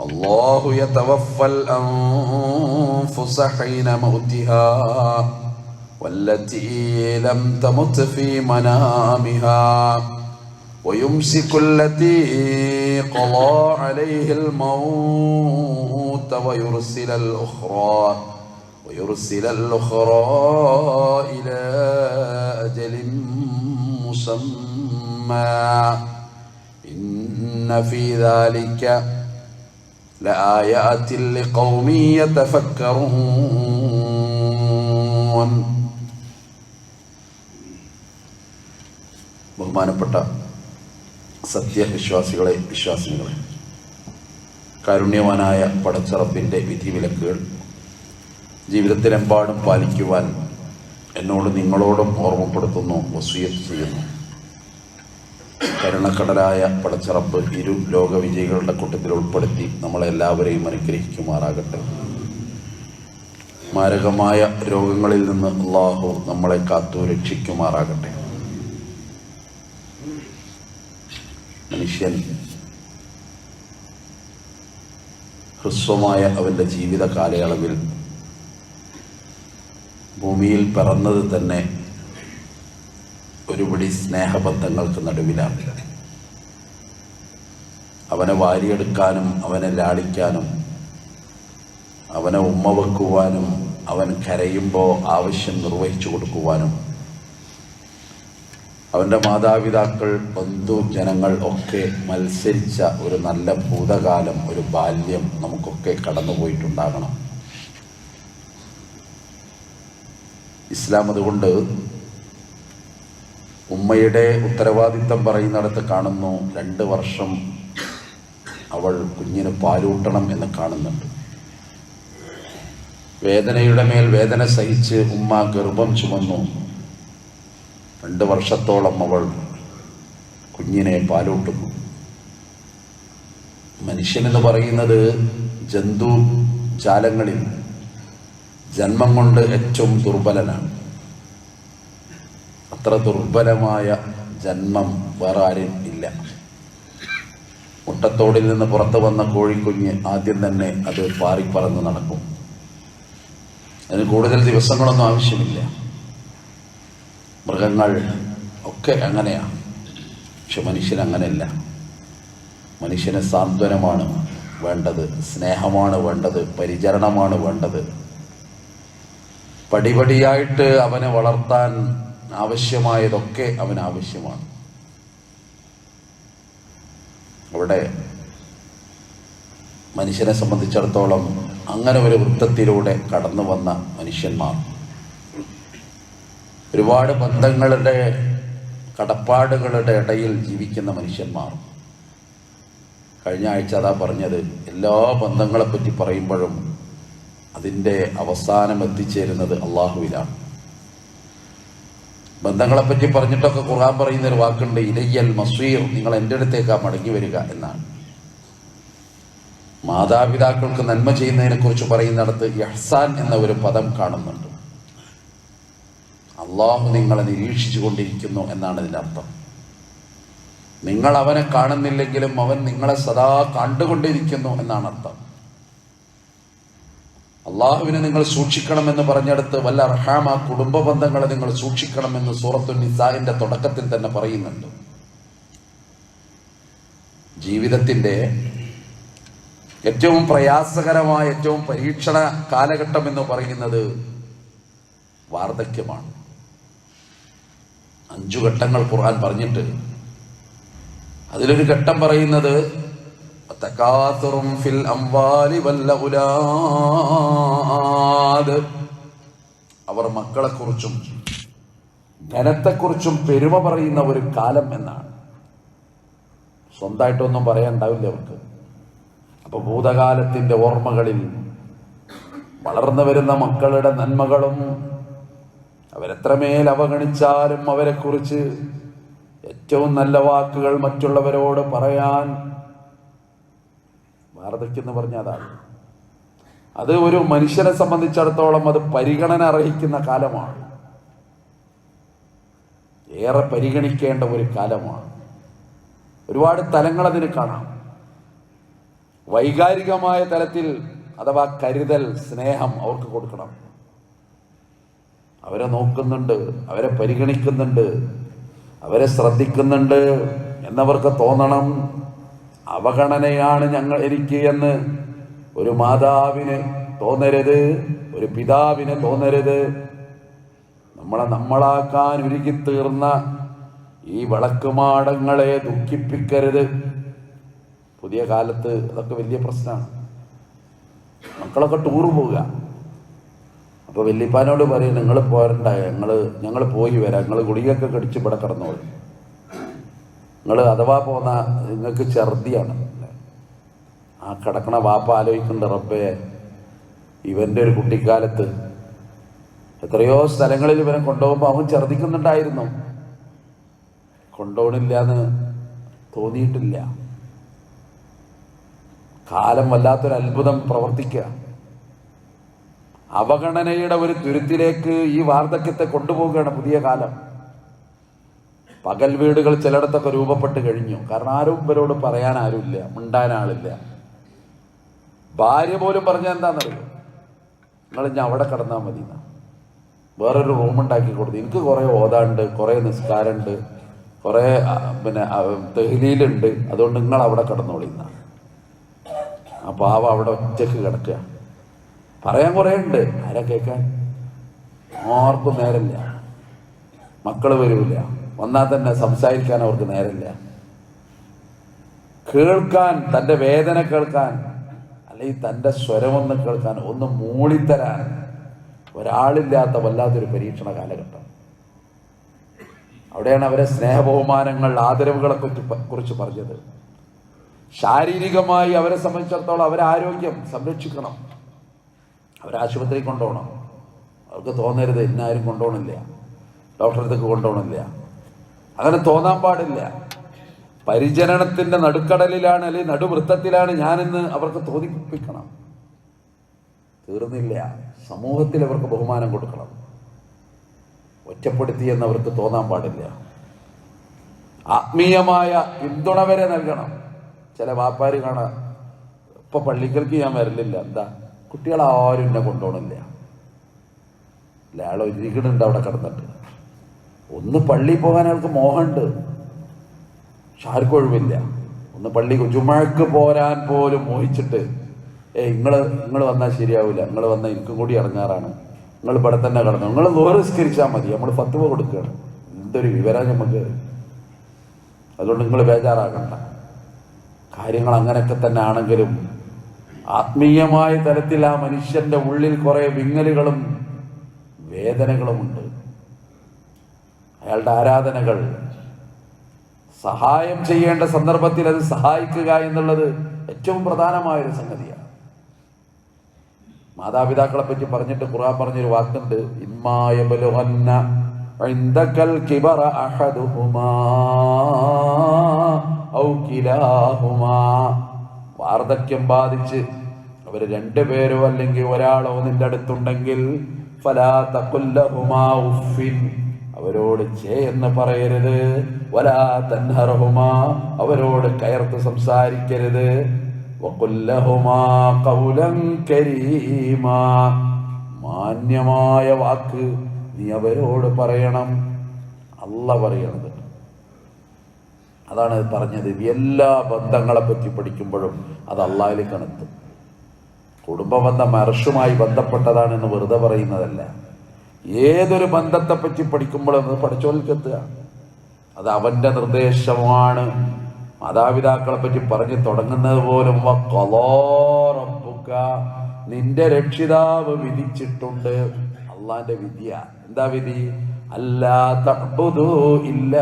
الله يتوفى الأنفس حين موتها والتي لم تمت في منامها ويمسك التي قضى عليه الموت ويرسل الأخرى ويرسل الأخرى إلى أجل مسمى إن في ذلك لآيات لقوم يتفكرون ബഹുമാനപ്പെട്ട സത്യവിശ്വാസികളെ വിശ്വാസികളെ കാരുണ്യവാനായ പടച്ചറപ്പിൻ്റെ വിധിവിലക്കുകൾ ജീവിതത്തിലെമ്പാടും പാലിക്കുവാൻ എന്നോട് നിങ്ങളോടും ഓർമ്മപ്പെടുത്തുന്നു വസൂയത്ത് ചെയ്യുന്നു കരുണക്കടലായ പടച്ചറപ്പ് ഇരു ലോക വിജയികളുടെ കൂട്ടത്തിൽ ഉൾപ്പെടുത്തി നമ്മളെല്ലാവരെയും അനുഗ്രഹിക്കുമാറാകട്ടെ. മാരകമായ രോഗങ്ങളിൽ നിന്ന് അള്ളാഹു നമ്മളെ കാത്തു രക്ഷിക്കുമാറാകട്ടെ. മനുഷ്യൻ ഹ്രസ്വമായ അവന്റെ ജീവിത കാലയളവിൽ ഭൂമിയിൽ പിറന്നത് തന്നെ ഒരുപിടി സ്നേഹബന്ധങ്ങൾക്ക് നടുവിലാണ്. അവനെ വാരിയെടുക്കാനും അവനെ ലാളിക്കാനും അവനെ ഉമ്മ വെക്കുവാനും അവൻ കരയുമ്പോൾ ആവശ്യം നിർവഹിച്ചു കൊടുക്കുവാനും അവന്റെ മാതാപിതാക്കൾ ബന്ധു ജനങ്ങൾ ഒക്കെ മത്സരിച്ച ഒരു നല്ല ഭൂതകാലം ഒരു ബാല്യം നമുക്കൊക്കെ കടന്നുപോയിട്ടുണ്ടാകണം. ഇസ്ലാം അതുകൊണ്ട് ഉമ്മയുടെ ഉത്തരവാദിത്തം പറയുന്നിടത്ത് കാണുന്നു രണ്ട് വർഷം അവൾ കുഞ്ഞിന് പാലൂട്ടണം എന്ന് കാണുന്നുണ്ട്. വേദനയുടെ മേൽ വേദന സഹിച്ച് ഉമ്മ ഗർഭം ചുമന്നു. രണ്ട് വർഷത്തോളം അവൾ കുഞ്ഞിനെ പാലൂട്ടുന്നു. മനുഷ്യനെന്ന് പറയുന്നത് ജന്തു ജാലങ്ങളിൽ ജന്മം കൊണ്ട് ഏറ്റവും ദുർബലനാണ്. അത്ര ദുർബലമായ ജന്മം വേറെ ആരും ഇല്ല. മുട്ടത്തോടിൽ നിന്ന് പുറത്തു വന്ന കോഴിക്കുഞ്ഞ് ആദ്യം തന്നെ അത് പാറിപ്പറന്ന് നടക്കും. അതിന് കൂടുതൽ ദിവസങ്ങളൊന്നും ആവശ്യമില്ല. മൃഗങ്ങൾ ഒക്കെ അങ്ങനെയാണ് പക്ഷെ മനുഷ്യൻ അങ്ങനെയല്ല. മനുഷ്യന് സാന്ത്വനമാണ് വേണ്ടത് സ്നേഹമാണ് വേണ്ടത് പരിചരണമാണ് വേണ്ടത്. പടിപടിയായിട്ട് അവനെ വളർത്താൻ ആവശ്യമായതൊക്കെ അവൻ ആവശ്യമാണ് അവിടെ മനുഷ്യനെ സംബന്ധിച്ചിടത്തോളം അങ്ങനെ ഒരു വൃത്തത്തിലൂടെ കടന്നു വന്ന മനുഷ്യന്മാർ. ഒരുപാട് ബന്ധങ്ങളുടെ കടപ്പാടുകളുടെ ഇടയിൽ ജീവിക്കുന്ന മനുഷ്യന്മാർ. കഴിഞ്ഞ ആഴ്ച അതാ പറഞ്ഞത് എല്ലാ ബന്ധങ്ങളെപ്പറ്റി പറയുമ്പോഴും അതിന്റെ അവസാനം എത്തിച്ചേരുന്നത് അള്ളാഹുവിലാണ്. ബന്ധങ്ങളെപ്പറ്റി പറഞ്ഞിട്ടൊക്കെ ഖുർആൻ പറയുന്ന ഒരു വാക്കുണ്ട് ഇലയ്യൽ മസീർ. നിങ്ങൾ എന്റെ അടുത്തേക്കാ മടങ്ങി വരിക എന്നാണ്. മാതാപിതാക്കൾക്ക് നന്മ ചെയ്യുന്നതിനെ കുറിച്ച് പറയുന്നിടത്ത് യഹ്സാൻ എന്ന ഒരു പദം കാണുന്നുണ്ട്. അള്ളാഹു നിങ്ങളെ നിരീക്ഷിച്ചു കൊണ്ടിരിക്കുന്നു എന്നാണ് ഇതിന്റെ അർത്ഥം. നിങ്ങൾ അവനെ കാണുന്നില്ലെങ്കിലും അവൻ നിങ്ങളെ സദാ കണ്ടുകൊണ്ടിരിക്കുന്നു എന്നാണ് അർത്ഥം. അള്ളാഹുവിനെ നിങ്ങൾ സൂക്ഷിക്കണമെന്ന് പറഞ്ഞെടുത്ത് വല്ല അർഹാമ കുടുംബ ബന്ധങ്ങളെ നിങ്ങൾ സൂക്ഷിക്കണമെന്ന് സൂറത്തു നിസാഹിന്റെ തുടക്കത്തിൽ തന്നെ പറയുന്നുണ്ട്. ജീവിതത്തിന്റെ ഏറ്റവും പ്രയാസകരമായ ഏറ്റവും പരീക്ഷണ കാലഘട്ടം എന്ന് പറയുന്നത് വാർദ്ധക്യമാണ്. അഞ്ചു ഘട്ടങ്ങൾ ഖുർആൻ പറഞ്ഞിട്ട് അതിലൊരു ഘട്ടം പറയുന്നത് തകാസുറും ഫിൽ അംവാലി വല്ല അവർ മക്കളെക്കുറിച്ചും ധനത്തെക്കുറിച്ചും പെരുമ പറയുന്ന ഒരു കാലം എന്നാണ്. സ്വന്തമായിട്ടൊന്നും പറയാനുണ്ടാവില്ല അവർക്ക്. അപ്പൊ ഭൂതകാലത്തിന്റെ ഓർമ്മകളിൽ വളർന്നു വരുന്ന മക്കളുടെ നന്മകളും അവരെത്രമേൽ അവഗണിച്ചാലും അവരെക്കുറിച്ച് ഏറ്റവും നല്ല വാക്കുകൾ മറ്റുള്ളവരോട് പറയാൻ വാർദ്ധക്യം പറഞ്ഞാൽ അതാണ് അത് ഒരു മനുഷ്യനെ സംബന്ധിച്ചിടത്തോളം അത് പരിഗണന അർഹിക്കുന്ന കാലമാണ്. ഏറെ പരിഗണിക്കേണ്ട ഒരു കാലമാണ്. ഒരുപാട് തലങ്ങൾ അതിന് കാണാം. വൈകാരികമായ തലത്തിൽ അഥവാ കരുതൽ സ്നേഹം അവർക്ക് കൊടുക്കണം. അവരെ നോക്കുന്നുണ്ട് അവരെ പരിഗണിക്കുന്നുണ്ട് അവരെ ശ്രദ്ധിക്കുന്നുണ്ട് എന്നവർക്ക് തോന്നണം. അവഗണനയാണ് ഞങ്ങൾ എനിക്ക് എന്ന് ഒരു മാതാവിന് തോന്നരുത് ഒരു പിതാവിന് തോന്നരുത്. നമ്മളെ നമ്മളാക്കാൻ ഉരുകിത്തീർന്ന ഈ വിളക്കുമാടങ്ങളെ ദുഃഖിപ്പിക്കരുത്. പുതിയ കാലത്ത് അതൊക്കെ വലിയ പ്രശ്നമാണ്. മക്കളൊക്കെ ടൂർ പോവുക. അപ്പോൾ വല്യപ്പാനോട് പറയും നിങ്ങൾ പോരണ്ട ഞങ്ങൾ ഞങ്ങൾ പോയി വരാം നിങ്ങൾ ഗുളികയൊക്കെ കടിച്ച് ഇവിടെ കിടന്നോളൂ. നിങ്ങൾ അഥവാ പോന്ന നിങ്ങൾക്ക് ഛർദിയാണ്. ആ കിടക്കണ വാപ്പ ആലോചിക്കുന്നുണ്ട് റബ്ബേ ഇവന്റെ ഒരു കുട്ടിക്കാലത്ത് എത്രയോ സ്ഥലങ്ങളിൽ ഇവനെ കൊണ്ടുപോകുമ്പോൾ അവൻ ഛർദിക്കുന്നുണ്ടായിരുന്നു. കൊണ്ടുപോകണില്ല എന്ന് തോന്നിയിട്ടില്ല. കാലം വല്ലാത്തൊരു അത്ഭുതം പ്രവർത്തിക്കുക. അവഗണനയുടെ ഒരു തുരുത്തിലേക്ക് ഈ വാർദ്ധക്യത്തെ കൊണ്ടുപോവുകയാണ് പുതിയ കാലം. പകൽ വീടുകൾ ചിലയിടത്തൊക്കെ രൂപപ്പെട്ട് കഴിഞ്ഞു. കാരണം ആരും ഇവരോട് പറയാൻ ആരുമില്ല. മിണ്ടാൻ ആളില്ല. ഭാര്യ പോലും പറഞ്ഞ എന്താണെന്നറിയോ? നിങ്ങൾ ഞാൻ അവിടെ കിടന്നാൽ മതി. വേറൊരു റൂം ഉണ്ടാക്കി കൊടുത്തു എനിക്ക് കുറേ ഓതാണ്ട് കുറേ നിസ്കാരമുണ്ട് കുറേ പിന്നെ തെഹ്ലീലുണ്ട്. അതുകൊണ്ട് നിങ്ങൾ അവിടെ കിടന്നോളിന്ന. ആ പാവ അവിടെ ഒറ്റയ്ക്ക് കിടക്കുക. പറയാൻ കുറേ ഉണ്ട്. ആരാ കേൾക്കാൻ? ആർക്കും നേരമില്ല. മക്കൾ വരൂല. വന്നാൽ തന്നെ സംസാരിക്കാൻ അവർക്ക് നേരമില്ല. കേൾക്കാൻ തന്റെ വേദന കേൾക്കാൻ അല്ലെങ്കിൽ തന്റെ സ്വരമൊന്ന് കേൾക്കാൻ ഒന്ന് മൂളിത്തരാൻ ഒരാളില്ലാത്ത വല്ലാത്തൊരു പരീക്ഷണ കാലഘട്ടം. അവിടെയാണ് അവരെ സ്നേഹബഹുമാനങ്ങൾ ആദരവുകളെ കുറിച്ച് കുറിച്ച് പറഞ്ഞത്. ശാരീരികമായി അവരെ സംബന്ധിച്ചിടത്തോളം അവരെ ആരോഗ്യം സംരക്ഷിക്കണം. അവരെ ആശുപത്രി കൊണ്ടുപോകണം. അവർക്ക് തോന്നരുത് ഇന്നാരും കൊണ്ടുപോകണില്ല. ഡോക്ടറെ അടുത്തേക്ക് കൊണ്ടുപോകണില്ല. അങ്ങനെ തോന്നാൻ പാടില്ല. പരിചരണത്തിന്റെ നടുക്കടലിലാണ് അല്ലെങ്കിൽ നടുവൃത്തത്തിലാണ് ഞാനെന്ന് അവർക്ക് തോന്നിപ്പിക്കണം. തീർന്നില്ല. സമൂഹത്തിൽ അവർക്ക് ബഹുമാനം കൊടുക്കണം. ഒറ്റപ്പെടുത്തി എന്ന് അവർക്ക് തോന്നാൻ പാടില്ല. ആത്മീയമായ പിന്തുണ വരെ നൽകണം. ചില വാപ്പാര് കാണാം ഇപ്പൊ പള്ളിക്കൽക്ക് ഞാൻ വരലില്ല. എന്താ? കുട്ടികൾ ആരും എന്നെ കൊണ്ടുപോകണില്ല അല്ല ഇരിക്കണുണ്ട് അവിടെ കിടന്നിട്ട്. ഒന്ന് പള്ളി പോകാൻ അയാൾക്ക് മോഹമുണ്ട്. പക്ഷെ ആർക്കും ഒഴിവില്ല ഒന്ന് പള്ളി ജുമഴക്ക് പോരാൻ പോലും മോഹിച്ചിട്ട് ഏ നിങ്ങൾ നിങ്ങൾ വന്നാൽ ശരിയാവില്ല നിങ്ങൾ വന്നാൽ എനിക്കും കൂടി ഇറങ്ങാറാണ്. നിങ്ങൾ ഇവിടെ തന്നെ കിടന്നു. നിങ്ങൾ നോറിസ്കരിച്ചാൽ മതി. നമ്മൾ ഫത്തുവ കൊടുക്കുകയാണ്. എന്തൊരു വിവരം നമുക്ക് അതുകൊണ്ട് നിങ്ങൾ ബേജാറാകണ്ട. കാര്യങ്ങൾ അങ്ങനെയൊക്കെ തന്നെ ആണെങ്കിലും ആത്മീയമായ തലത്തിൽ ആ മനുഷ്യന്റെ ഉള്ളിൽ കുറെ വിങ്ങലുകളും വേദനകളുമുണ്ട്. അയാളുടെ ആരാധനകൾ. സഹായം ചെയ്യേണ്ട സന്ദർഭത്തിൽ അത് സഹായിക്കുക എന്നുള്ളത് ഏറ്റവും പ്രധാനമായൊരു സംഗതിയാണ്. മാതാപിതാക്കളെ പറ്റി പറഞ്ഞിട്ട് ഖുറാൻ പറഞ്ഞൊരു വാക്കുണ്ട് ഇമ്മായബലുഹന്ന വാർദ്ധക്യം ബാധിച്ച് അവർ രണ്ടുപേരോ അല്ലെങ്കിൽ ഒരാളോ നിന്റെ അടുത്തുണ്ടെങ്കിൽ ഫലാ തക്കുല്ലഹുമാ ഉഫിൻ അവരോട് ചേ എന്ന് പറയരുത്. വലാ തൻഹറഹുമാ അവരോട് കയർത്ത് സംസാരിക്കരുത്. മാന്യമായ വാക്ക് നീ അവരോട് പറയണം. അല്ല പറയണത്. അതാണ് പറഞ്ഞത്. എല്ലാ ബന്ധങ്ങളെ പറ്റി പഠിക്കുമ്പോഴും അത് അള്ളാഹിലേക്കാണ് എത്തും കുടുംബ ബന്ധം അർഷുമായി ബന്ധപ്പെട്ടതാണെന്ന് വെറുതെ പറയുന്നതല്ല. ഏതൊരു ബന്ധത്തെ പറ്റി പഠിക്കുമ്പോഴും അത് പഠിച്ചോൽക്കെത്തുക. അത് അവന്റെ നിർദ്ദേശമാണ്. മാതാപിതാക്കളെ പറ്റി പറഞ്ഞു തുടങ്ങുന്നത് പോലും റബ്ബുക, നിന്റെ രക്ഷിതാവ് വിധിച്ചിട്ടുണ്ട്. അള്ളാന്റെ വിദ്യ എന്താ വിധി? ഇല്ല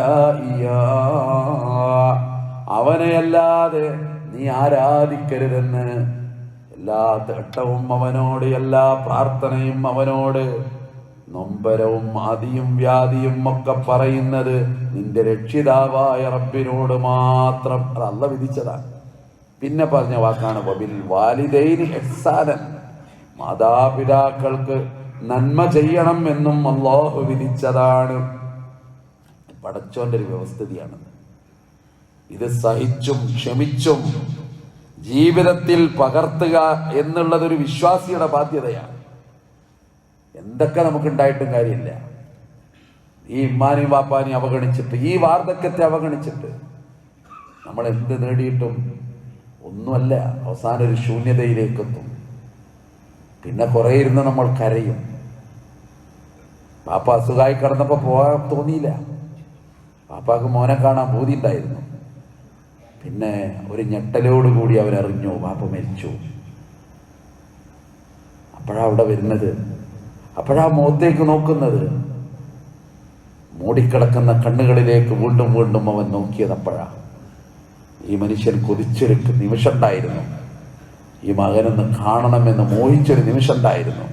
അവനെയല്ലാതെ നീ ആരാധിക്കരുതെന്ന്. എല്ലാ തട്ടവും അവനോട് എല്ലാ പ്രാർത്ഥനയും അവനോട്. നൊമ്പരവും ആദിയും വ്യാധിയും ഒക്കെ പറയുന്നത് നിന്റെ രക്ഷിതാവായ റബ്ബിനോട് മാത്രം. അത് അല്ല വിധിച്ചതാണ്. പിന്നെ പറഞ്ഞ വാക്കാണ് വബിൽ വാലിദൈനി എഹ്സാനൻ മാതാപിതാക്കൾക്ക് നന്മ ചെയ്യണം എന്നും അള്ളാഹു വിധിച്ചതാണ്. പടച്ചോന്റെ ഒരു വ്യവസ്ഥിതിയാണ് ഇത് സഹിച്ചും ക്ഷമിച്ചും ജീവിതത്തിൽ പകർത്തുക എന്നുള്ളതൊരു വിശ്വാസിയുടെ ബാധ്യതയാണ്. എന്തൊക്കെ നമുക്ക് ഉണ്ടായിട്ടും കാര്യമില്ല. ഈ ഉമ്മാനെയും വാപ്പാനെയും അവഗണിച്ചിട്ട് ഈ വാർദ്ധക്യത്തെ അവഗണിച്ചിട്ട് നമ്മൾ എന്ത് നേടിയിട്ടും ഒന്നുമല്ല അവസാനം ഒരു ശൂന്യതയിലേക്ക് എത്തും പിന്നെ കുറെ ഇരുന്ന് നമ്മൾ കരയും. പാപ്പ അസുഖമായി കിടന്നപ്പോൾ പോകാൻ തോന്നിയില്ല. പാപ്പാക്ക് മോനെ കാണാൻ ബോധി ഉണ്ടായിരുന്നു പിന്നെ ഒരു ഞെട്ടലോടുകൂടി അവരറിഞ്ഞു പാപ്പ മരിച്ചു. അപ്പോഴാണ് അവിടെ വരുന്നത് അപ്പോഴാ മുഖത്തേക്ക് നോക്കുന്നത്. മൂടിക്കിടക്കുന്ന കണ്ണുകളിലേക്ക് വീണ്ടും വീണ്ടും അവൻ നോക്കിയത് അപ്പോഴാ. ഈ മനുഷ്യൻ കൊതിച്ചൊരു നിമിഷം ഉണ്ടായിരുന്നു ഈ മകനൊന്ന് കാണണമെന്ന് മോഹിച്ചൊരു നിമിഷം ഉണ്ടായിരുന്നു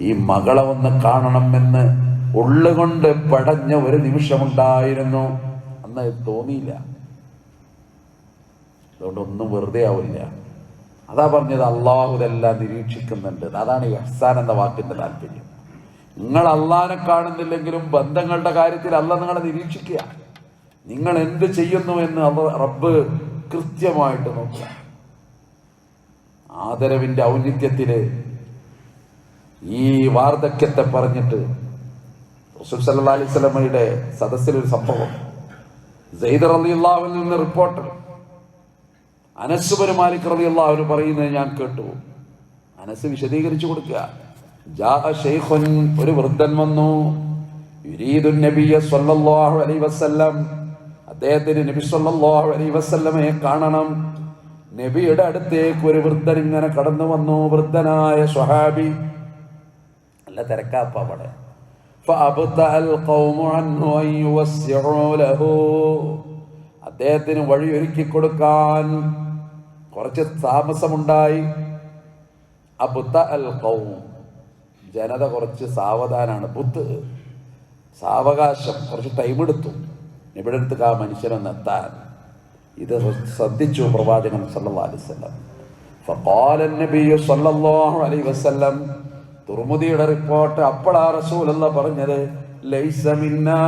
ഈ മകളെ ഒന്ന് കാണണമെന്ന് ഉള്ളുകൊണ്ട് പടഞ്ഞ ഒരു നിമിഷമുണ്ടായിരുന്നു അന്ന് തോന്നിയില്ല. അതുകൊണ്ട് ഒന്നും വെറുതെ ആവില്ല. അതാ പറഞ്ഞത് അള്ളാഹു ഇതെല്ലാം നിരീക്ഷിക്കുന്നുണ്ട്. അതാണ് ഈ അഹ്സാൻ എന്ന വാക്കിന്റെ താല്പര്യം. നിങ്ങൾ അള്ളാനെ കാണുന്നില്ലെങ്കിലും ബന്ധങ്ങളുടെ കാര്യത്തിൽ അല്ല നിങ്ങളെ നിരീക്ഷിക്കുക. നിങ്ങൾ എന്ത് ചെയ്യുന്നു എന്ന് റബ്ബ് കൃത്യമായിട്ട് നോക്കുക. ആദരവിന്റെ ഔന്നിത്യത്തിൽ ഈ വാർദ്ധക്യത്തെ പറഞ്ഞിട്ട് റസൂൽ സല്ലല്ലാഹു അലൈഹി ഒരു സദസ്സിലൊരു സംഭവം. സെയ്ദ് റളിയല്ലാഹുവിൽ നിന്ന് റിപ്പോർട്ട് അനസ് മാലിക് റളിയല്ലാഹു പറയുന്നത് ഞാൻ കേട്ടു. അനസ് വിശദീകരിച്ചു കൊടുക്കുക. ഒരു വൃദ്ധൻ വന്നു. യുരീദു നബിയ സല്ലല്ലാഹു അലൈഹി വസല്ലം. അദ്ദേഹത്തിന് നബി സല്ലല്ലാഹു അലൈഹി വസല്ലമയെ കാണണം. നബിയുടെ അടുത്തേക്ക് ഒരു വൃദ്ധൻ ഇങ്ങനെ കടന്നു വന്നു. വൃദ്ധനായ സ്വഹാബി നല്ല തിരക്കാപ്പ അവിടെ. അദ്ദേഹത്തിന് വഴിയൊരുക്കി കൊടുക്കാൻ കുറച്ച് താമസമുണ്ടായി. അബുത്ത അൽ കൗം ജനത കുറച്ച് സാവധാനാണ് ബുദ്ധ് സാവകാശം കുറച്ച് ടൈം എടുത്തു ഇവിടെ അടുത്ത് ആ മനുഷ്യനൊന്ന് എത്താൻ ഇത് ശ്രദ്ധിച്ചു പ്രവാചകൻ സല്ലല്ലാഹു അലൈഹി വസല്ലം فقال النبي صلى الله عليه وسلم തുർമുദിയുടെ റിപ്പോർട്ട് അപ്പോഴാ റസൂലല്ല പറഞ്ഞത് ലൈസ മിന്നാ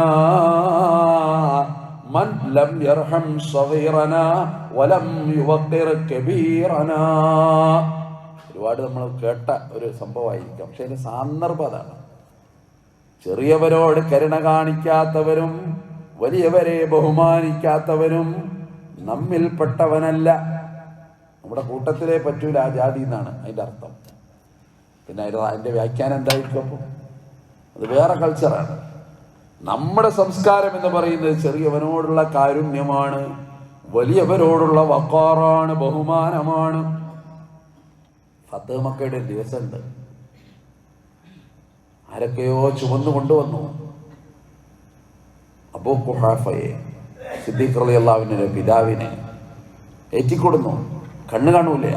മൻ ലം യർഹം സഗീറനാ വലം യുവഖിർ കബീറനാ ഒരുപാട് നമ്മൾ കേട്ട ഒരു സംഭവമായിരിക്കാം. പക്ഷെ അതിന് സന്ദർഭം അതാണ്. ചെറിയവരോട് കരുണ കാണിക്കാത്തവരും വലിയവരെ ബഹുമാനിക്കാത്തവരും നമ്മിൽപ്പെട്ടവനല്ല നമ്മുടെ കൂട്ടത്തിലെ പറ്റൂല ആ ജാതി എന്നാണ് അതിന്റെ അർത്ഥം. പിന്നെ അതിന്റെ അതിന്റെ വ്യാഖ്യാനം എന്തായിരിക്കും അപ്പോൾ അത് വേറെ കൾച്ചറാണ്. നമ്മുടെ സംസ്കാരം എന്ന് പറയുന്നത് ചെറിയവനോടുള്ള കാരുണ്യമാണ് വലിയവരോടുള്ള വക്കാറാണ് ബഹുമാനമാണ്. ഫത്ത് മക്കയുടെ ഒരു ദിവസമുണ്ട്. ആരൊക്കെയോ ചുമന്നു കൊണ്ടുവന്നു. അബൂ കുഹാഫയെ സിദ്ദീഖ് അലി അള്ളാവിന്റെ പിതാവിനെ ഏറ്റിക്കൊടുന്നു. കണ്ണു കാണൂല?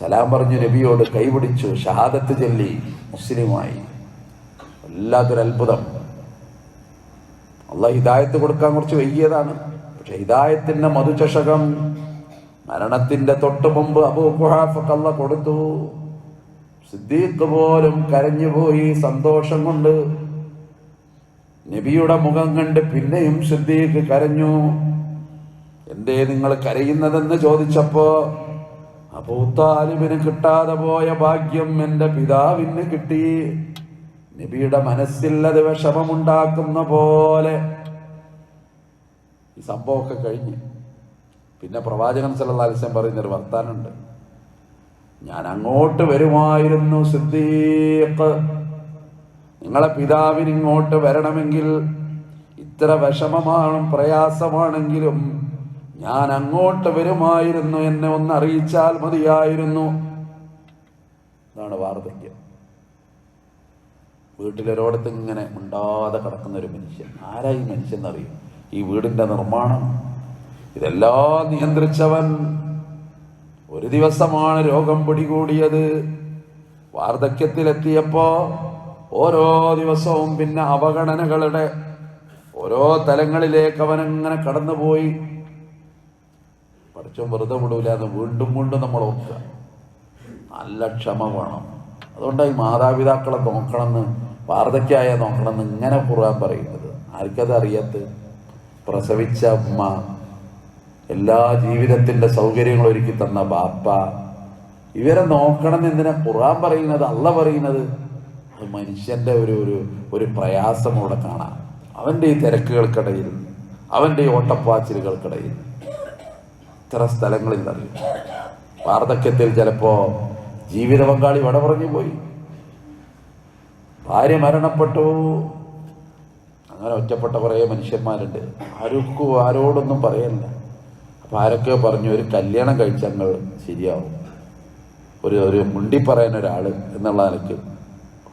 സലാം പറഞ്ഞു നബിയോട് കൈപിടിച്ചു ഷഹാദത്ത് ചൊല്ലി മുസ്ലിമായി. വല്ലാത്തൊരു അത്ഭുതം. അള്ളാഹ് ഹിദായത്ത് കൊടുക്കാൻ കുറച്ച് വൈകിയതാണ്. പക്ഷെ ഹിദായത്തിന്റെ മധുചഷകം മരണത്തിന്റെ തൊട്ട് മുമ്പ് അബൂ കുഹാഫക്ക് അല്ല കൊടുത്തു. സിദ്ദീഖ് പോലും കരഞ്ഞുപോയി സന്തോഷം കൊണ്ട്. നബിയുടെ മുഖം കണ്ട് പിന്നെയും സിദ്ദീഖ് കരഞ്ഞു. എന്തേ നിങ്ങൾ കരയുന്നതെന്ന് ചോദിച്ചപ്പോ അബൂത്താലിബിന് കിട്ടാതെ പോയ ഭാഗ്യം എന്റെ പിതാവിന് കിട്ടി. നബിയുടെ മനസ്സിൽ അത് വിഷമമുണ്ടാക്കുന്ന പോലെ ഈ സംഭവമൊക്കെ കഴിഞ്ഞ്. പിന്നെ പ്രവാചകൻ സല്ലല്ലാഹു അലൈഹി വസല്ലം പറയുന്നൊരു വർത്താനുണ്ട്. ഞാൻ അങ്ങോട്ട് വരുമായിരുന്നു സിദ്ദീഖ്. നിങ്ങളെ പിതാവിന് ഇങ്ങോട്ട് വരണമെങ്കിൽ ഇത്ര വിഷമമാണ് പ്രയാസമാണെങ്കിലും ഞാൻ അങ്ങോട്ട് വരുമായിരുന്നു എന്നെ ഒന്ന് അറിയിച്ചാൽ മതിയായിരുന്നു. ഇതാണ് വാർദ്ധക്യം. വീട്ടിലൊരിടത്ത് ഇങ്ങനെ ഉണ്ടാതെ കിടക്കുന്ന ഒരു മനുഷ്യൻ. ആരായി മനുഷ്യൻ എന്നറിയും? ഈ വീടിന്റെ നിർമ്മാണം ഇതെല്ലാം നിയന്ത്രിച്ചവൻ ഒരു ദിവസമാണ് രോഗം പിടികൂടിയത്. വാർദ്ധക്യത്തിലെത്തിയപ്പോ ഓരോ ദിവസവും പിന്നെ അവഗണനകളുടെ ഓരോ തലങ്ങളിലേക്ക് അവൻ അങ്ങനെ കടന്നുപോയി. പഠിച്ചും വെറുതെ വിടൂല എന്ന് വീണ്ടും വീണ്ടും നമ്മൾ ഓർക്കുക. നല്ല ക്ഷമ വേണം. അതുകൊണ്ടാണ് ഈ മാതാപിതാക്കളെ നോക്കണമെന്ന് വാർദ്ധക്യമായ നോക്കണമെന്ന് ഇങ്ങനെ ഖുർആൻ പറയുന്നത്. ആർക്കത് അറിയാത്ത പ്രസവിച്ച അമ്മ എല്ലാ ജീവിതത്തിന്റെ സൗകര്യങ്ങളും ഒരുക്കി തന്ന ബാപ്പ. ഇവരെ നോക്കണം എന്തിനാ ഖുർആൻ പറയുന്നത് അല്ല പറയുന്നത്? അത് മനുഷ്യന്റെ ഒരു ഒരു ഒരു പ്രയാസം അവിടെ കാണാം. അവന്റെ ഈ തിരക്കുകൾക്കിടയിൽ അവന്റെ ഈ ഓട്ടപ്പാച്ചിലുകൾക്കിടയിൽ. ഇത്ര സ്ഥലങ്ങളിൽ അറിയും. വാർദ്ധക്യത്തിൽ ചിലപ്പോ ജീവിത പങ്കാളി വട പറഞ്ഞു പോയി. ഭാര്യ മരണപ്പെട്ടു. അങ്ങനെ ഒറ്റപ്പെട്ട കുറേ മനുഷ്യന്മാരുണ്ട്. ആർക്കും ആരോടൊന്നും പറയല്ല അപ്പൊ ആരൊക്കെ പറഞ്ഞു ഒരു കല്യാണം കഴിച്ചങ്ങൾ ശരിയാവും. ഒരു ഒരു മുണ്ടി പറയുന്ന ഒരാൾ എന്നുള്ള നിലയ്ക്ക്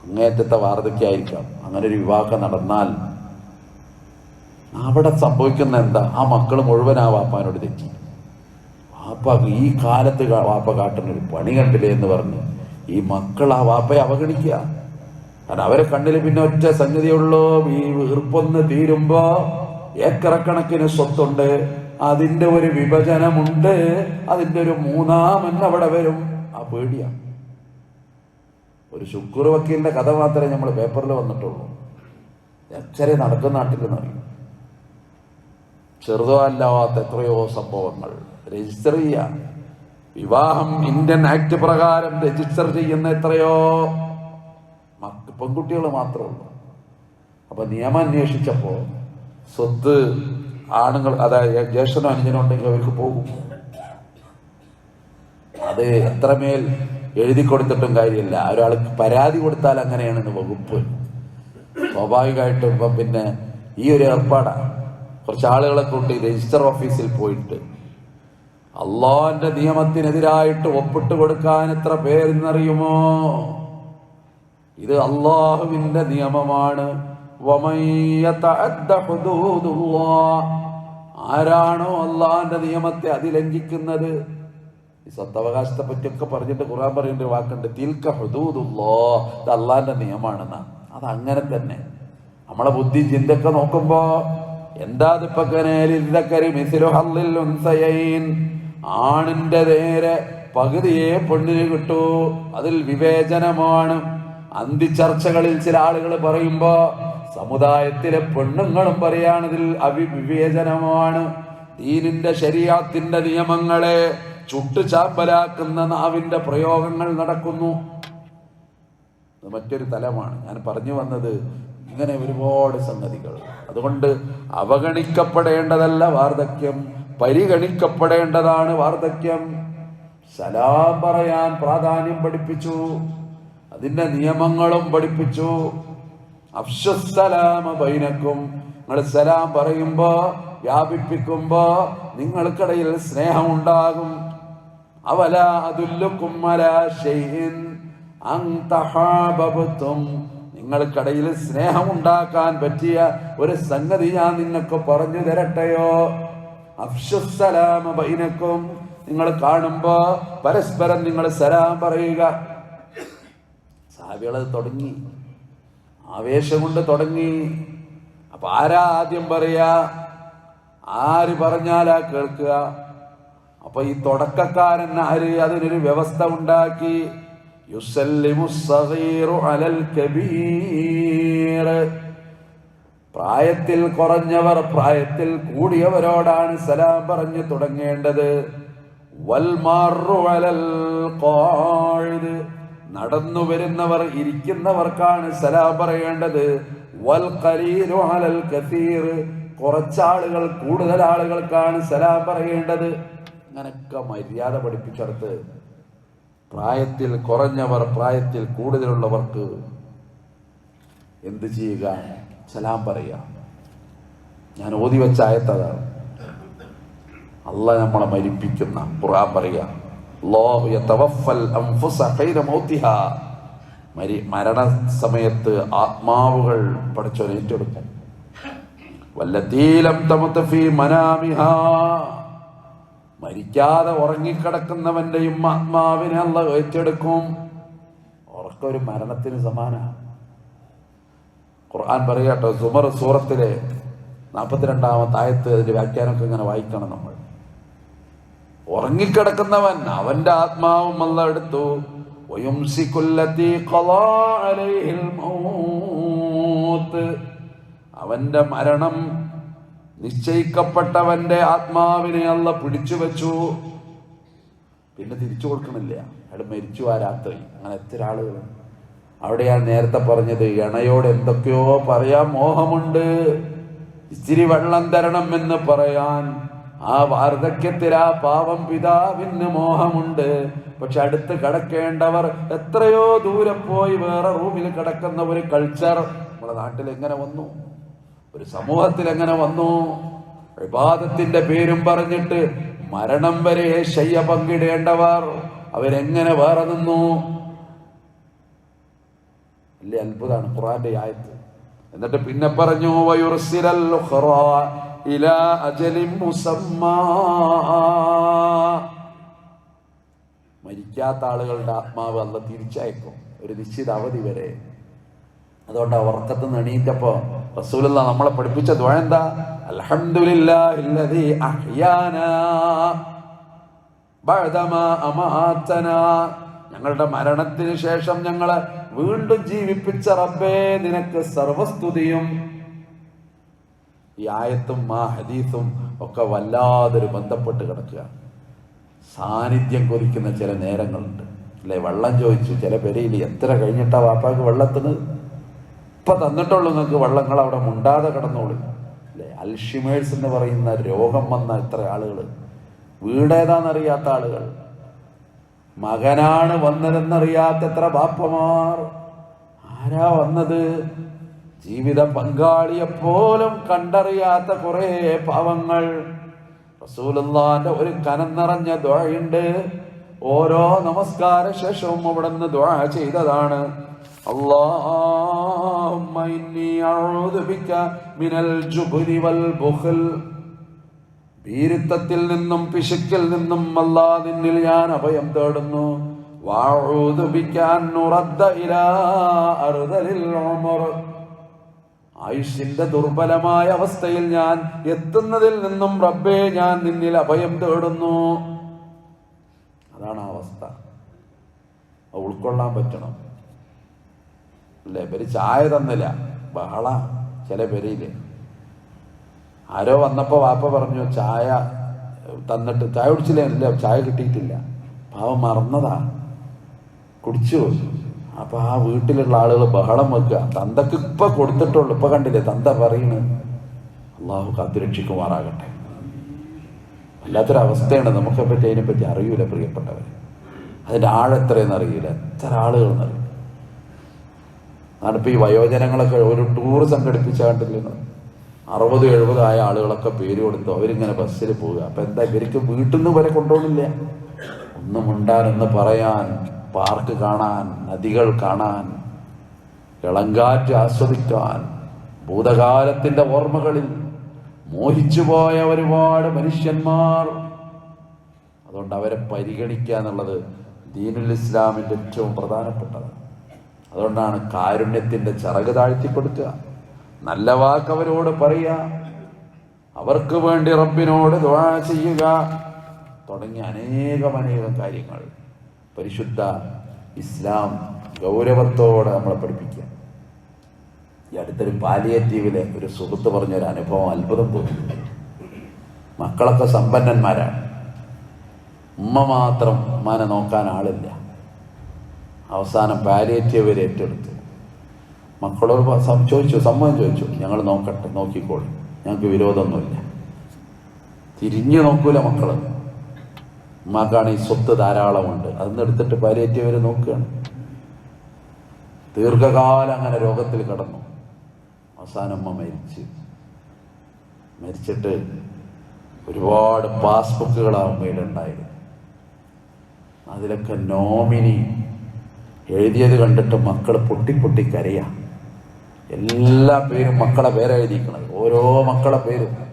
അങ്ങേറ്റത്തെ വാർദ്ധക്യമായിരിക്കാം. അങ്ങനെ ഒരു വിവാഹം നടന്നാൽ അവിടെ സംഭവിക്കുന്ന എന്താ? ആ മക്കൾ മുഴുവൻ ആ വാപ്പാനോട് തെറ്റി. വാപ്പ ഈ കാലത്ത് വാപ്പ കാട്ടുന്ന ഒരു പണി കണ്ടില്ലേ എന്ന് പറഞ്ഞ് ഈ മക്കൾ ആ വാപ്പയെ അവഗണിക്കുക. കാരണം അവരെ കണ്ണിൽ പിന്നെ ഒറ്റ സംഗതിയുള്ളൂ ഈ വീർപ്പൊന്ന് തീരുമ്പോ ഏക്കറക്കണക്കിന് സ്വത്തുണ്ട്. അതിന്റെ ഒരു വിഭജനമുണ്ട്. അതിന്റെ ഒരു മൂന്നാമൻ അവിടെ വരും. ആ പേടിയാണ് ഒരു ശുക്ർ വക്കീലിന്റെ കഥ മാത്രമേ നമ്മൾ പേപ്പറിൽ വന്നിട്ടുള്ളൂ. എച്ചരെ നടക്കുന്ന നാട്ടിലെന്നറിയും ചെറുതോ അല്ലാത്ത എത്രയോ സംഭവങ്ങൾ. രജിസ്റ്റർ ചെയ്യാം വിവാഹം ഇന്ത്യൻ ആക്ട് പ്രകാരം രജിസ്റ്റർ ചെയ്യുന്ന എത്രയോ പെൺകുട്ടികൾ മാത്രമേ അപ്പൊ നിയമം അന്വേഷിച്ചപ്പോ സ്വത്ത് ആണുങ്ങൾ അതായത് ജ്യേഷ്ഠനോ അനുജനോ ഉണ്ടെങ്കിൽ അവർക്ക് പോകും. അത് എത്രമേൽ എഴുതി കൊടുത്തിട്ടും കാര്യമില്ല. ഒരാൾക്ക് പരാതി കൊടുത്താൽ അങ്ങനെയാണെന്ന് വകുപ്പ്. സ്വാഭാവികമായിട്ടും ഇപ്പം പിന്നെ ഈ ഒരു ഏർപ്പാടാണ് കുറച്ച് ആളുകളെ കൂട്ടി രജിസ്റ്റർ ഓഫീസിൽ പോയിട്ട് അള്ളാന്റെ നിയമത്തിനെതിരായിട്ട് ഒപ്പിട്ട് കൊടുക്കാൻ എത്ര പേരെന്നറിയുമോ? ഇത് അള്ളാഹുവിന്റെ നിയമമാണ്. ആരാണോ അള്ളാഹിന്റെ നിയമത്തെ അതിലംഘിക്കുന്നത്? ഈ സ്വത്തവകാശത്തെ പറ്റിയൊക്കെ പറഞ്ഞിട്ട് ഖുർആൻ പറയുന്ന ഒരു വാക്കുണ്ട്. തിൽക്ക ഹുദൂദുല്ലോ ഇത് അള്ളാഹിന്റെ നിയമമാണെന്ന അത് അങ്ങനെ തന്നെ. നമ്മളെ ബുദ്ധി ചിന്തയൊക്കെ നോക്കുമ്പോ എന്താ ആണിന്റെ നേരെ പകുതിയെ പെണ്ണിന് കിട്ടൂ. അതിൽ വിവേചനമാണ്. അന്തിച്ചർച്ചകളിൽ ചില ആളുകൾ പറയുമ്പോ സമുദായത്തിലെ പെണ്ണുങ്ങളും പറയാണതിൽ അവിവിവേചനമാണ്. ദീനിന്റെ ശരീരത്തിന്റെ നിയമങ്ങളെ ചുട്ടു ചാമ്പലാക്കുന്ന നാവിന്റെ പ്രയോഗങ്ങൾ നടക്കുന്നു. മറ്റൊരു തലമാണ്. ഞാൻ പറഞ്ഞു വന്നത് ഇങ്ങനെ ഒരുപാട് സംഗതികൾ. അതുകൊണ്ട് അവഗണിക്കപ്പെടേണ്ടതല്ല വാർദ്ധക്യം. പരിഗണിക്കപ്പെടേണ്ടതാണ് വാർദ്ധക്യം. സലാം പറയാൻ പ്രാധാന്യം പഠിപ്പിച്ചു. അതിന്റെ നിയമങ്ങളും പഠിപ്പിച്ചു. അഫ്ഷസലാമ ബൈനക്കും. നിങ്ങൾ സലാം പറയുമ്പോ വ്യാപിപ്പിക്കുമ്പോ നിങ്ങൾക്കിടയിൽ സ്നേഹമുണ്ടാകും. അവല അതുല്ലുക്കും നിങ്ങൾക്കിടയിൽ സ്നേഹമുണ്ടാക്കാൻ പറ്റിയ ഒരു സംഗതി ഞാൻ നിങ്ങൾക്ക് പറഞ്ഞു തരട്ടെയോ? അഫ്ഷുസലാമ ബൈനക്കും. നിങ്ങൾ കാണുമ്പോ പരസ്പരം നിങ്ങൾ സലാം പറയുക. സാവികളത് തുടങ്ങി. ആവേശം കൊണ്ട് തുടങ്ങി. അപ്പൊ ആരാ ആദ്യം പറയാ? ആര് പറഞ്ഞാലാ കേൾക്കുക? അപ്പൊ ഈ തുടക്കക്കാരൻ ആര്? അതിനൊരു വ്യവസ്ഥ ഉണ്ടാക്കി. അലൽ കബീർ. പ്രായത്തിൽ കുറഞ്ഞവർ പ്രായത്തിൽ കൂടിയവരോടാണ് സലാം പറഞ്ഞു തുടങ്ങേണ്ടത്. വൽമാറു അലൽ ഖാഇദ് നടന്നു വരുന്നവർ ഇരിക്കുന്നവർക്കാണ് സലാം പറയേണ്ടത്. വൽ കസീർ. കുറച്ചാളുകൾ കൂടുതൽ ആളുകൾക്കാണ് സലാം പറയേണ്ടത്. അങ്ങനൊക്കെ മര്യാദ പഠിപ്പിച്ചെടുത്ത് പ്രായത്തിൽ കുറഞ്ഞവർ പ്രായത്തിൽ കൂടുതലുള്ളവർക്ക് എന്ത് ചെയ്യുക? സലാം പറയുക. ഞാൻ ഓതി വെച്ച ആയത്തതാണ്. അല്ല നമ്മളെ മരിപ്പിക്കുന്ന ഖുർആൻ പറയുക. മരണ സമയത്ത് ആത്മാവുകൾ പഠിച്ചവൻ ഏറ്റെടുക്കും വല്ലതീലം തമത്തഫി മനാമിഹ. മരിക്കാതെ ഉറങ്ങിക്കിടക്കുന്നവന്റെയും ആത്മാവിനെ അല്ല ഏറ്റെടുക്കും. ഉറക്കം ഒരു മരണത്തിന് സമാനമാണ് ഖുർആൻ പറയാട്ടോ സുമർ സൂറത്തിലെ നാൽപ്പത്തിരണ്ടാമത്തെ ആയത്ത് അതിന്റെ വ്യാഖ്യാനമൊക്കെ ഇങ്ങനെ വായിക്കണം നമ്മൾ. ഉറങ്ങിക്കിടക്കുന്നവൻ അവന്റെ ആത്മാവും അല്ല എടുത്തു. അവന്റെ മരണം നിശ്ചയിക്കപ്പെട്ടവന്റെ ആത്മാവിനെ അല്ല പിടിച്ചു വെച്ചു. പിന്നെ തിരിച്ചു കൊടുക്കണില്ല. അയാൾ മരിച്ചു ആ രാത്രി. അങ്ങനെ എത്ര ആളുകൾ അവിടെയാണ് നേരത്തെ പറഞ്ഞത് ഇണയോട് എന്തൊക്കെയോ പറയാൻ മോഹമുണ്ട്. ഇച്ചിരി വെള്ളം തരണം എന്ന് പറയാൻ ആ വാർദ്ധക്യത്തിൽ ആ പാവം പിതാവിന് മോഹമുണ്ട്. പക്ഷെ അടുത്ത് കിടക്കേണ്ടവർ എത്രയോ ദൂരെ പോയി വേറെ റൂമിൽ കിടക്കുന്ന ഒരു കൾച്ചർ നമ്മുടെ നാട്ടിൽ എങ്ങനെ വന്നു? ഒരു സമൂഹത്തിൽ എങ്ങനെ വന്നു? വിവാദത്തിന്റെ പേരും പറഞ്ഞിട്ട് മരണം വരെ ശയ്യ പങ്കിടേണ്ടവർ അവരെങ്ങനെ വേറെ നിന്നു? വലിയ അത്ഭുതമാണ് ഖുറാന്റെ ആയത്ത്. എന്നിട്ട് പിന്നെ പറഞ്ഞു ഇലാ അജലി മുസമ്മ. മരിക്കാത്ത ആളുകളുടെ ആത്മാവ് അല്ല തിരിച്ചയക്കും. ഒരു നിശ്ചിത അവധി വരെ. അതുകൊണ്ട് ഉറക്കത്ത് നിന്ന് എണീറ്റപ്പോ റസൂലുള്ള നമ്മളെ പഠിപ്പിച്ച ദ്വാ എന്താ? ഞങ്ങളുടെ മരണത്തിന് ശേഷം ഞങ്ങളെ വീണ്ടും ജീവിപ്പിച്ച റബ്ബേ നിനക്ക് സർവസ്തുതിയും ഈ ആയത്തും ആ ഹദീസും ഒക്കെ വല്ലാതൊരു ബന്ധപ്പെട്ട് കിടക്കുക സാന്നിധ്യം കൊതിക്കുന്ന ചില നേരങ്ങളുണ്ട്. അല്ലെ വെള്ളം ചോദിച്ചു ചില പെരയിൽ എത്ര കഴിഞ്ഞിട്ടാ വാപ്പാക്ക് വെള്ളത്തിന്? ഇപ്പൊ തന്നിട്ടുള്ളൂ നിങ്ങൾക്ക് വള്ളങ്ങൾ അവിടെ മുണ്ടാതെ കിടന്നോളൂ. അല്ലെ അൽഷിമേഴ്സ് എന്ന് പറയുന്ന രോഗം വന്ന എത്ര ആളുകൾ വീടേതാന്നറിയാത്ത ആളുകൾ. മകനാണ് വന്നതെന്നറിയാത്ത എത്ര ബാപ്പമാർ? ആരാ വന്നത്? ജീവിത പങ്കാളിയെപ്പോലും കണ്ടറിയാത്ത കുറേ പാവങ്ങൾ. റസൂലുള്ളാന്റെ ഒരു കനം നിറഞ്ഞ ദ്വാഴുണ്ട് ഓരോ നമസ്കാര ശേഷവും അവിടെ നിന്ന് ദ്വാ ചെയ്തതാണ് ഭീരുത്വത്തിൽ നിന്നും പിശുക്കിൽ നിന്നും അല്ലാതിന്നിൽ ഞാൻ അഭയം തേടുന്നു. വാഴുതുപിക്കാൻ ഉറദ്ദ ഇലാ അറുതലിൽ ഉമർ. ആയുഷിന്റെ ദുർബലമായ അവസ്ഥയിൽ ഞാൻ എത്തുന്നതിൽ നിന്നും റബ്ബെ ഞാൻ നിന്നിൽ അഭയം തേടുന്നു. അതാണ് ആ അവസ്ഥ. ഉൾക്കൊള്ളാൻ പറ്റണം. അല്ലേ? ഇവർ ചായ തന്നില്ല. ബഹള ചില പേരിൽ. ആരോ വന്നപ്പോ വാപ്പ പറഞ്ഞു ചായ തന്നിട്ട് ചായ കുടിച്ചില്ല? ചായ കിട്ടിയിട്ടില്ല. പാവം മറന്നതാ. കുടിച്ചു അപ്പൊ ആ വീട്ടിലുള്ള ആളുകൾ ബഹളം വെക്കുക. തന്തക്ക് ഇപ്പൊ കൊടുത്തിട്ടുള്ളൂ. ഇപ്പൊ കണ്ടില്ലേ? തന്ത പറയുന്നു അള്ളാഹു കാത്തുരക്ഷിക്കുമാറാകട്ടെ. അവസ്ഥയാണ് നമുക്കെ പറ്റി അതിനെപ്പറ്റി അറിയൂല പ്രിയപ്പെട്ടവർ അതിന്റെ ആഴെത്രയെന്ന് അറിയില്ല എത്ര ആളുകളെന്ന് അറിയില്ല അതിപ്പോ ഈ വയോജനങ്ങളൊക്കെ ഒരു ടൂർ സംഘടിപ്പിച്ച കണ്ടില്ലേ? അറുപത് എഴുപത് ആയ ആളുകളൊക്കെ പേര് കൊടുത്തു അവരിങ്ങനെ ബസ്സിൽ പോവുക. അപ്പൊ എന്താ ഇവർക്ക് വീട്ടിൽ നിന്ന് വരെ കൊണ്ടുപോകണില്ല? ഒന്നും ഉണ്ടാനെന്ന് പറയാൻ. പാർക്ക് കാണാൻ നദികൾ കാണാൻ ഇളങ്കാറ്റ് ആസ്വദിക്കാൻ ഭൂതകാലത്തിന്റെ ഓർമ്മകളിൽ മോഹിച്ചുപോയ ഒരുപാട് മനുഷ്യന്മാർ. അതുകൊണ്ട് അവരെ പരിഗണിക്കുക എന്നുള്ളത് ദീനുൽ ഇസ്ലാമിന്റെ ഏറ്റവും പ്രധാനപ്പെട്ടത്. അതുകൊണ്ടാണ് കാരുണ്യത്തിന്റെ ചിറക് താഴ്ത്തി കൊടുക്കുക നല്ല വാക്ക് അവരോട് പറയുക. അവർക്ക് വേണ്ടി റബ്ബിനോട് ദുആ ചെയ്യുക. തുടങ്ങിയ അനേകം അനേകം കാര്യങ്ങൾ. പരിശുദ്ധ ഇസ്ലാം ഗൗരവത്തോടെ നമ്മളെ പഠിപ്പിക്കുക. ഈ അടുത്തൊരു പാലിയേറ്റീവിലെ ഒരു സുഹൃത്ത് പറഞ്ഞൊരു അനുഭവം അത്ഭുതം തോന്നി. മക്കളൊക്കെ സമ്പന്നന്മാരാണ്. ഉമ്മ മാത്രം ഉമ്മാനെ നോക്കാൻ ആളില്ല. അവസാനം പാലിയേറ്റീവ് ഏറ്റെടുത്തു. മക്കളോട് ചോദിച്ചു സമ്മതം ചോദിച്ചു. ഞങ്ങൾ നോക്കട്ടെ നോക്കിക്കോളൂ. ഞങ്ങൾക്ക് വിരോധമൊന്നുമില്ല. തിരിഞ്ഞു നോക്കൂല മക്കൾ. ഉമ്മാക്കാണ് ഈ സ്വത്ത് ധാരാളമുണ്ട്. അതൊന്നും എടുത്തിട്ട് പരേറ്റിയവർ നോക്കുകയാണ്. ദീർഘകാലം അങ്ങനെ രോഗത്തിൽ കിടന്നു. അവസാനം അമ്മ മരിച്ച്. മരിച്ചിട്ട് ഒരുപാട് പാസ്ബുക്കുകൾ ആ ഉണ്ടായിരുന്നു അതിലൊക്കെ നോമിനി എഴുതിയത് കണ്ടിട്ട് മക്കൾ പൊട്ടി പൊട്ടി കരയാം. എല്ലാ പേരും മക്കളെ പേരെഴുതിക്കണത് ഓരോ മക്കളെ പേരും.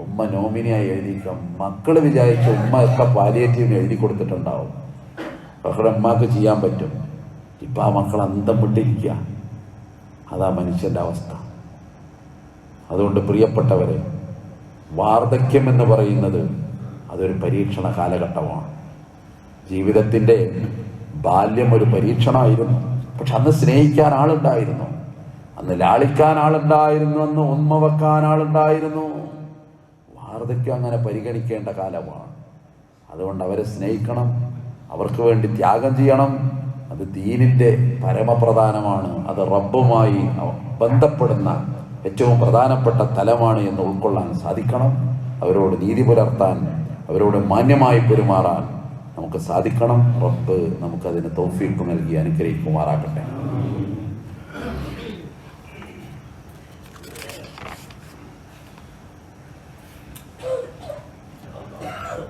ഉമ്മ നോമിനിയായി എഴുതിയിരിക്കാം മക്കൾ വിചാരിച്ച ഉമ്മ ഒക്കെ പാലിയേറ്റീവിന് എഴുതി കൊടുത്തിട്ടുണ്ടാവും. പക്ഷേ ഉമ്മക്ക് ചെയ്യാൻ പറ്റും. ഇപ്പം ആ മക്കൾ അന്തം വിട്ടിരിക്കുക. അതാ മനുഷ്യന്റെ അവസ്ഥ. അതുകൊണ്ട് പ്രിയപ്പെട്ടവരെ വാർദ്ധക്യം എന്ന് പറയുന്നത് അതൊരു പരീക്ഷണ കാലഘട്ടമാണ്. ജീവിതത്തിന്റെ ബാല്യം ഒരു പരീക്ഷണമായിരുന്നു. പക്ഷെ അന്ന് സ്നേഹിക്കാൻ ആളുണ്ടായിരുന്നു. അന്ന് ലാളിക്കാൻ ആളുണ്ടായിരുന്നു. അന്ന് ഉന്മ വെക്കാൻ ആളുണ്ടായിരുന്നു. വാർദ്ധക്യം അങ്ങനെ പരിഗണിക്കേണ്ട കാലമാണ്. അതുകൊണ്ട് അവരെ സ്നേഹിക്കണം അവർക്ക് വേണ്ടി ത്യാഗം ചെയ്യണം. അത് ദീനിന്റെ പരമപ്രധാനമാണ്. അത് റബ്ബുമായി ബന്ധപ്പെടുന്ന ഏറ്റവും പ്രധാനപ്പെട്ട തലമാണ് എന്ന് ഉൾക്കൊള്ളാൻ സാധിക്കണം. അവരോട് നീതി പുലർത്താൻ അവരോട് മാന്യമായി പെരുമാറാൻ നമുക്ക് സാധിക്കണം. റബ്ബ് നമുക്കതിന് തൗഫീക്ക് നൽകി അനുഗ്രഹിക്കുമാറാകട്ടെ.